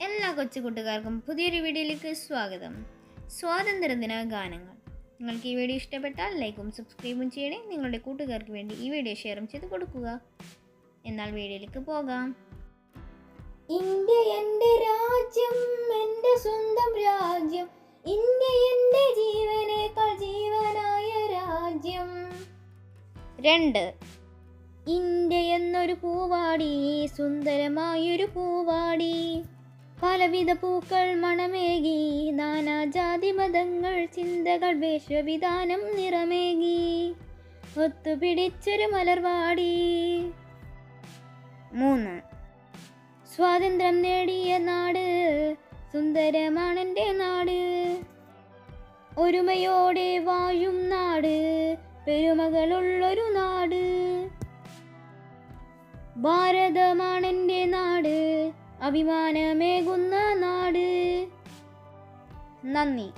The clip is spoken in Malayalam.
എല്ലാ കൊച്ചു കൂട്ടുകാർക്കും പുതിയൊരു വീഡിയോയിലേക്ക് സ്വാഗതം. സ്വാതന്ത്ര്യദിന ഗാനങ്ങൾ. നിങ്ങൾക്ക് ഈ വീഡിയോ ഇഷ്ടപ്പെട്ടാൽ ലൈക്കും സബ്സ്ക്രൈബും ചെയ്യണേ. നിങ്ങളുടെ കൂട്ടുകാർക്ക് വേണ്ടി ഈ വീഡിയോ ഷെയറും ചെയ്ത് കൊടുക്കുക. എന്നാൽ വീഡിയോയിലേക്ക് പോകാം. ഇന്ത്യ എന്റെ രാജ്യം എന്റെ സ്വന്തം രാജ്യം. ഇന്ത്യ എന്റെ ജീവനേക്കാൾ ജീവനായ രാജ്യം. രണ്ട്. ഇന്ത്യ എന്നൊരു പൂവാടി സുന്ദരമായൊരു പൂവാടി. പലവിധ പൂക്കൾ മണമേകി നാനാജാതി മതങ്ങൾ ചിന്തകൾ വേഷവിധാനം നിറമേകി. ഒത്തുപിടിച്ചൊരു മലർവാടി മൂന്ന്. സ്വാതന്ത്ര്യം നേടിയ നാട് സുന്ദരമാണെന്റെ നാട്. ഒരുമയോടെ വായും നാട് പെരുമകളുള്ളൊരു നാട്. ഭാരതമാണെന്റെ നാട് అభిమానమేగున్న నాడు నన్ని